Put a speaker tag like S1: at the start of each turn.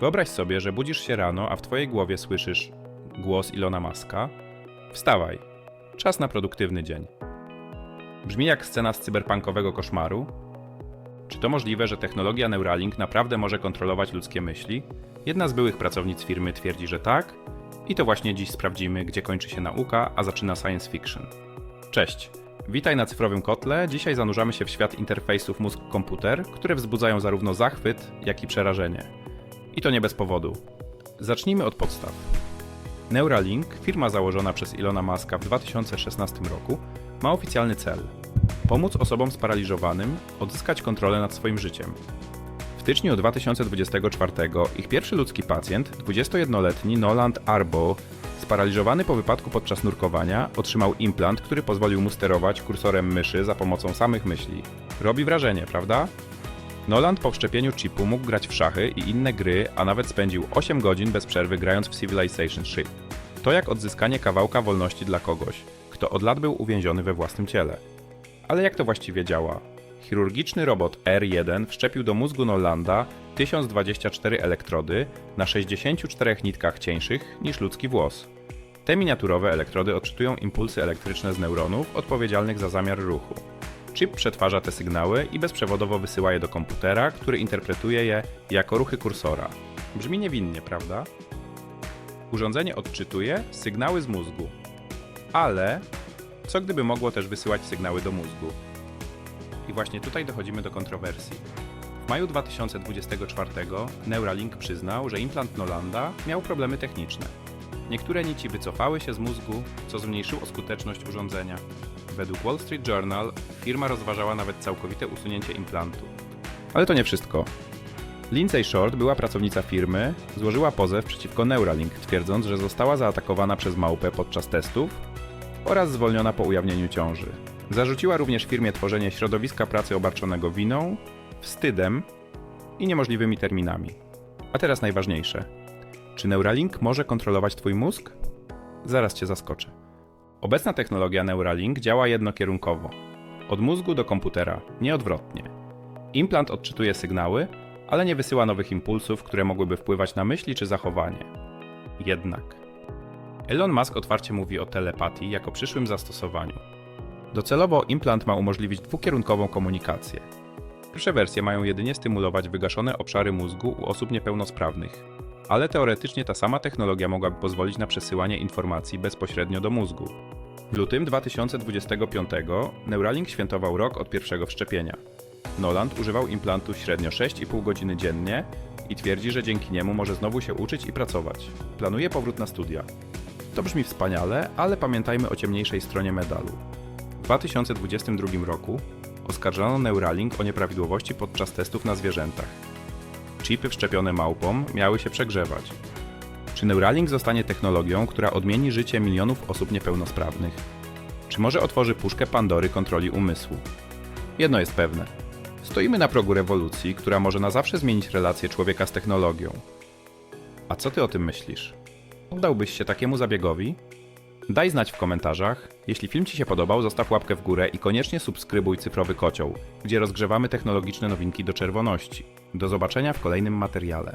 S1: Wyobraź sobie, że budzisz się rano, a w twojej głowie słyszysz głos Ilona Maska. Wstawaj, czas na produktywny dzień. Brzmi jak scena z cyberpunkowego koszmaru. Czy to możliwe, że technologia Neuralink naprawdę może kontrolować ludzkie myśli? Jedna z byłych pracownic firmy twierdzi, że tak, i to właśnie dziś sprawdzimy, gdzie kończy się nauka, a zaczyna science fiction. Cześć, witaj na cyfrowym kotle. Dzisiaj zanurzamy się w świat interfejsów mózg-komputer, które wzbudzają zarówno zachwyt, jak i przerażenie. I to nie bez powodu. Zacznijmy od podstaw. Neuralink, firma założona przez Ilona Maska w 2016 roku, ma oficjalny cel: pomóc osobom sparaliżowanym odzyskać kontrolę nad swoim życiem. W styczniu 2024 ich pierwszy ludzki pacjent, 21-letni Noland Arbo, sparaliżowany po wypadku podczas nurkowania, otrzymał implant, który pozwolił mu sterować kursorem myszy za pomocą samych myśli. Robi wrażenie, prawda? Noland po wszczepieniu chipu mógł grać w szachy i inne gry, a nawet spędził 8 godzin bez przerwy grając w Civilization Shift. To jak odzyskanie kawałka wolności dla kogoś, kto od lat był uwięziony we własnym ciele. Ale jak to właściwie działa? Chirurgiczny robot R1 wszczepił do mózgu Nolanda 1024 elektrody na 64 nitkach cieńszych niż ludzki włos. Te miniaturowe elektrody odczytują impulsy elektryczne z neuronów odpowiedzialnych za zamiar ruchu. Chip przetwarza te sygnały i bezprzewodowo wysyła je do komputera, który interpretuje je jako ruchy kursora. Brzmi niewinnie, prawda? Urządzenie odczytuje sygnały z mózgu. Ale co gdyby mogło też wysyłać sygnały do mózgu? I właśnie tutaj dochodzimy do kontrowersji. W maju 2024 Neuralink przyznał, że implant Nolanda miał problemy techniczne. Niektóre nici wycofały się z mózgu, co zmniejszyło skuteczność urządzenia. Według Wall Street Journal firma rozważała nawet całkowite usunięcie implantu. Ale to nie wszystko. Lindsay Short, była pracownica firmy, złożyła pozew przeciwko Neuralink, twierdząc, że została zaatakowana przez małpę podczas testów oraz zwolniona po ujawnieniu ciąży. Zarzuciła również firmie tworzenie środowiska pracy obarczonego winą, wstydem i niemożliwymi terminami. A teraz najważniejsze. Czy Neuralink może kontrolować Twój mózg? Zaraz Cię zaskoczę. Obecna technologia Neuralink działa jednokierunkowo. Od mózgu do komputera, nie odwrotnie. Implant odczytuje sygnały, ale nie wysyła nowych impulsów, które mogłyby wpływać na myśli czy zachowanie. Jednak. Elon Musk otwarcie mówi o telepatii jako przyszłym zastosowaniu. Docelowo implant ma umożliwić dwukierunkową komunikację. Pierwsze wersje mają jedynie stymulować wygaszone obszary mózgu u osób niepełnosprawnych, ale teoretycznie ta sama technologia mogłaby pozwolić na przesyłanie informacji bezpośrednio do mózgu. W lutym 2025 Neuralink świętował rok od pierwszego wszczepienia. Noland używał implantu średnio 6,5 godziny dziennie i twierdzi, że dzięki niemu może znowu się uczyć i pracować. Planuje powrót na studia. To brzmi wspaniale, ale pamiętajmy o ciemniejszej stronie medalu. W 2022 roku oskarżono Neuralink o nieprawidłowości podczas testów na zwierzętach. Chipy wszczepione małpom miały się przegrzewać. Czy Neuralink zostanie technologią, która odmieni życie milionów osób niepełnosprawnych? Czy może otworzy puszkę Pandory kontroli umysłu? Jedno jest pewne. Stoimy na progu rewolucji, która może na zawsze zmienić relacje człowieka z technologią. A co ty o tym myślisz? Oddałbyś się takiemu zabiegowi? Daj znać w komentarzach. Jeśli film Ci się podobał, zostaw łapkę w górę i koniecznie subskrybuj Cyfrowy Kocioł, gdzie rozgrzewamy technologiczne nowinki do czerwoności. Do zobaczenia w kolejnym materiale.